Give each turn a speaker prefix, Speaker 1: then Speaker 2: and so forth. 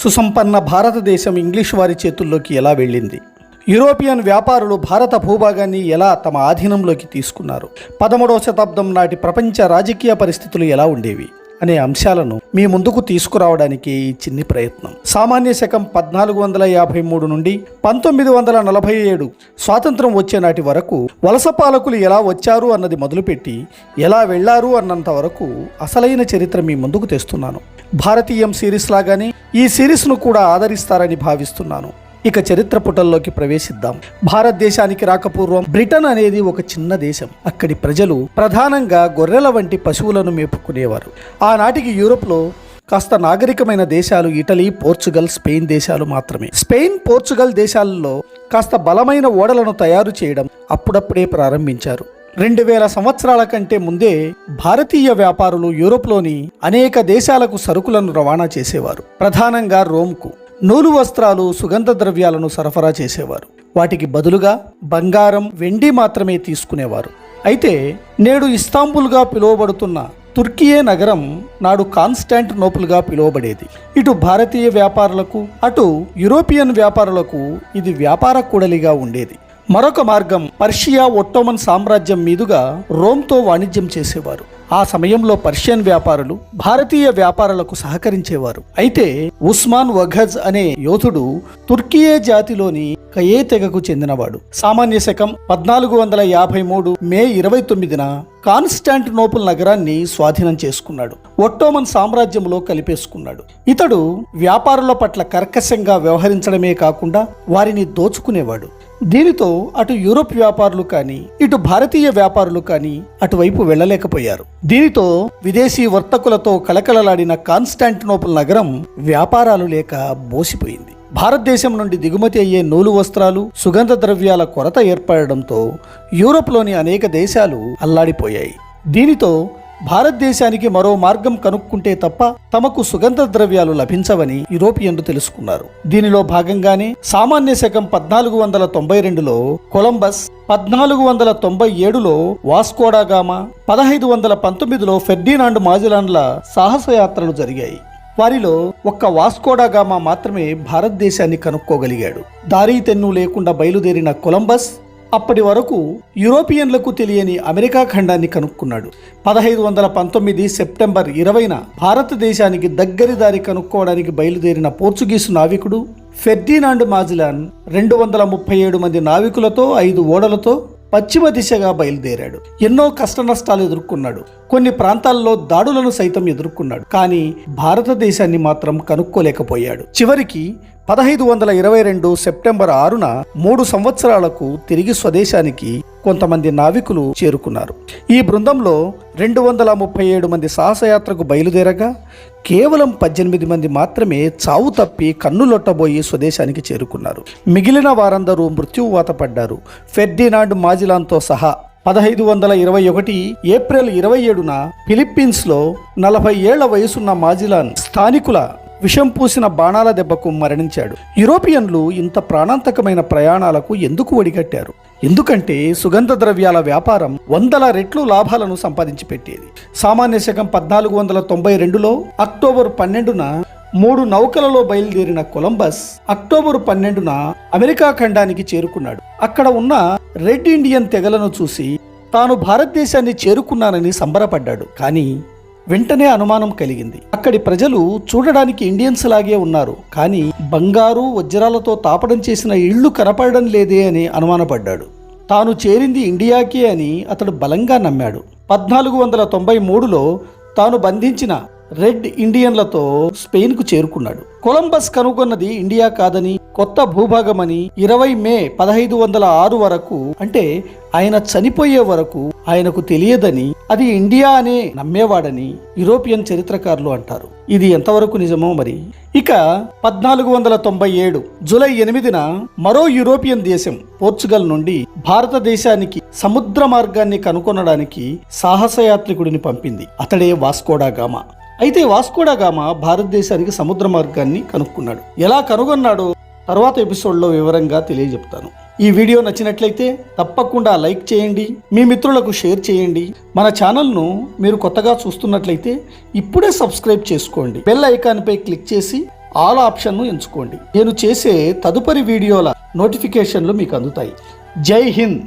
Speaker 1: సుసంపన్న భారతదేశం ఇంగ్లీష్ వారి చేతుల్లోకి ఎలా వెళ్ళింది? యూరోపియన్ వ్యాపారులు భారత భూభాగాన్ని ఎలా తమ ఆధీనంలోకి తీసుకున్నారు? పదమూడవ శతాబ్దం నాటి ప్రపంచ రాజకీయ పరిస్థితులు ఎలా ఉండేవి? అనే అంశాలను మీ ముందుకు తీసుకురావడానికి ఈ చిన్ని ప్రయత్నం. సామాన్య శకం పద్నాలుగు వందల యాభై మూడు నుండి పంతొమ్మిది వందల నలభై ఏడు స్వాతంత్రం వచ్చే నాటి వరకు వలస పాలకులు ఎలా వచ్చారు అన్నది మొదలుపెట్టి ఎలా వెళ్ళారు అన్నంత వరకు అసలైన చరిత్ర మీ ముందుకు తెస్తున్నాను. భారతీయం సిరీస్ లాగానే ఈ సిరీస్ను కూడా ఆదరిస్తారని భావిస్తున్నాను. ఇక చరిత్ర పుటల్లోకి ప్రవేశిద్దాం. భారతదేశానికి రాకపూర్వం బ్రిటన్ అనేది ఒక చిన్న దేశం. అక్కడి ప్రజలు ప్రధానంగా గొర్రెల వంటి పశువులను మేపుకునేవారు. ఆనాటికి యూరోప్లో కాస్త నాగరికమైన దేశాలు ఇటలీ పోర్చుగల్ స్పెయిన్ దేశాలు మాత్రమే. స్పెయిన్ పోర్చుగల్ దేశాలలో కాస్త బలమైన ఓడలను తయారు చేయడం అప్పుడప్పుడే ప్రారంభించారు. రెండు వేల సంవత్సరాల కంటే ముందే భారతీయ వ్యాపారులు యూరోప్లోని అనేక దేశాలకు సరుకులను రవాణా చేసేవారు. ప్రధానంగా రోమ్కు. నూలు వస్త్రాలు సుగంధ ద్రవ్యాలను సరఫరా చేసేవారు. వాటికి బదులుగా బంగారం వెండి మాత్రమే తీసుకునేవారు. అయితే నేడు ఇస్తాంబుల్గా పిలువబడుతున్న తుర్కియే నగరం నాడు కాన్స్టాంటినోపుల్గా పిలువబడేది. ఇటు భారతీయ వ్యాపారులకు అటు యూరోపియన్ వ్యాపారులకు ఇది వ్యాపార కూడలిగా ఉండేది. మరొక మార్గం పర్షియా ఒట్టోమన్ సామ్రాజ్యం మీదుగా రోమ్తో వాణిజ్యం చేసేవారు. ఆ సమయంలో పర్షియన్ వ్యాపారులు భారతీయ వ్యాపారులకు సహకరించేవారు. అయితే ఉస్మాన్ వఘజ్ అనే యోధుడు తుర్కియే జాతిలోని కయే తెగకు చెందినవాడు. సామాన్య శకం పద్నాలుగు వందల యాభై మూడు మే ఇరవై తొమ్మిదిన కాన్స్టాంటినోపుల్ నగరాన్ని స్వాధీనం చేసుకున్నాడు. ఒట్టోమన్ సామ్రాజ్యంలో కలిపేసుకున్నాడు. ఇతడు వ్యాపారుల పట్ల కర్కశంగా వ్యవహరించడమే కాకుండా వారిని దోచుకునేవాడు. దీనితో అటు యూరోప్ వ్యాపారులు కానీ ఇటు భారతీయ వ్యాపారులు కానీ అటువైపు వెళ్ళలేకపోయారు. దీనితో విదేశీ వర్తకులతో కలకలలాడిన కాన్స్టాంటినోపుల్ నగరం వ్యాపారాలు లేక బోసిపోయింది. భారతదేశం నుండి దిగుమతి అయ్యే నూలు వస్త్రాలు సుగంధ ద్రవ్యాల కొరత ఏర్పడడంతో యూరోప్లోని అనేక దేశాలు అల్లాడిపోయాయి. దీనితో భారతదేశానికి మరో మార్గం కనుక్కుంటే తప్ప తమకు సుగంధ ద్రవ్యాలు లభించవని యూరోపియన్లు తెలుసుకున్నారు. దీనిలో భాగంగానే సామాన్య శకం పద్నాలుగు వందల తొంభై రెండులో కొలంబస్ పద్నాలుగు వందల తొంభై ఏడులో వాస్కోడాగామా పదహైదు వందల పంతొమ్మిదిలో ఫెర్డినాండ్ మాజిలాన్ల సాహసయాత్రలు జరిగాయి. వారిలో ఒక్క వాస్కోడాగామా మాత్రమే భారతదేశాన్ని కనుక్కోగలిగాడు. దారీ తెన్ను లేకుండా బయలుదేరిన కొలంబస్ అప్పటి వరకు యూరోపియన్లకు తెలియని అమెరికా ఖండాన్ని కనుక్కున్నాడు. పదహైదు వందల పంతొమ్మిది సెప్టెంబర్ ఇరవైన భారతదేశానికి దగ్గరి దారి కనుక్కోవడానికి బయలుదేరిన పోర్చుగీసు నావికుడు ఫెర్డినాండ్ మాజిలాన్ రెండు వందల ముప్పై ఏడు మంది నావికులతో ఐదు ఓడలతో పశ్చిమ దిశగా బయలుదేరాడు. ఎన్నో కష్ట నష్టాలు ఎదుర్కొన్నాడు. కొన్ని ప్రాంతాల్లో దాడులను సైతం ఎదుర్కొన్నాడు. కానీ భారతదేశాన్ని మాత్రం కనుక్కోలేకపోయాడు. చివరికి పదహైదు వందల ఇరవై రెండు సెప్టెంబర్ ఆరున మూడు సంవత్సరాలకు తిరిగి స్వదేశానికి కొంతమంది నావికులు చేరుకున్నారు. ఈ బృందంలో రెండు వందల ముప్పై ఏడు మంది సాహసయాత్రకు బయలుదేరగా కేవలం పద్దెనిమిది మంది మాత్రమే చావు తప్పి కన్నులొట్టబోయి స్వదేశానికి చేరుకున్నారు. మిగిలిన వారందరూ మృత్యువాత పడ్డారు. ఫెర్డినాండ్ మాజిలాన్తో సహా పదహైదు వందల ఇరవై ఒకటి ఏప్రిల్ ఇరవై ఏడున ఫిలిప్పీన్స్లో నలభై ఏళ్ళ వయసున్న మాజిలాన్ స్థానికుల విషం పూసిన బాణాల దెబ్బకు మరణించాడు. యూరోపియన్లు ఇంత ప్రాణాంతకమైన ప్రయాణాలకు ఎందుకు ఒడిగట్టారు? ఎందుకంటే సుగంధ ద్రవ్యాల వ్యాపారం వందల రెట్లు లాభాలను సంపాదించి పెట్టేది సామాన్య శకం పద్నాలుగు వందల తొంభై రెండులో అక్టోబర్ పన్నెండున మూడు నౌకలలో బయలుదేరిన కొలంబస్ అక్టోబర్ పన్నెండున అమెరికా ఖండానికి చేరుకున్నాడు. అక్కడ ఉన్న రెడ్ ఇండియన్ తెగలను చూసి తాను భారతదేశాన్ని చేరుకున్నానని సంబరపడ్డాడు. కానీ వెంటనే అనుమానం కలిగింది. అక్కడి ప్రజలు చూడడానికి ఇండియన్స్ లాగే ఉన్నారు. కానీ బంగారు వజ్రాలతో తాపడం చేసిన ఇళ్ళు కనపడడం లేదే అని అనుమానపడ్డాడు. తాను చేరింది ఇండియాకే అని అతడు బలంగా నమ్మాడు. పద్నాలుగు వందల తొంభై మూడులో తాను బంధించిన రెడ్ ఇండియన్లతో స్పెయిన్కు చేరుకున్నాడు. కొలంబస్ కనుగొన్నది ఇండియా కాదని కొత్త భూభాగమని ఇరవై మే పదహైదు వందల ఆరు వరకు అంటే ఆయన చనిపోయే వరకు ఆయనకు తెలియదని అది ఇండియా అనే నమ్మేవాడని యూరోపియన్ చరిత్రకారులు అంటారు. ఇది ఎంతవరకు నిజమో మరి? ఇక పద్నాలుగు వందల తొంభై ఏడు జూలై ఎనిమిదిన మరో యూరోపియన్ దేశం పోర్చుగల్ నుండి భారతదేశానికి సముద్ర మార్గాన్ని కనుగొనడానికి సాహసయాత్రికుడిని పంపింది. అతడే వాస్కోడా గామా. అయితే వాస్కోడాగామా భారతదేశానికి సముద్ర మార్గాన్ని కనుక్కున్నాడు. ఎలా కనుగొన్నాడో తర్వాత ఎపిసోడ్లో వివరంగా తెలియజెప్తాను. ఈ వీడియో నచ్చినట్లయితే తప్పకుండా లైక్ చేయండి మీ మిత్రులకు షేర్ చేయండి. మన ఛానల్ను మీరు కొత్తగా చూస్తున్నట్లయితే ఇప్పుడే సబ్స్క్రైబ్ చేసుకోండి. బెల్ ఐకాన్పై క్లిక్ చేసి ఆల్ ఆప్షన్ను ఎంచుకోండి. నేను చేసే తదుపరి వీడియోల నోటిఫికేషన్లు మీకు అందుతాయి. జై హింద్!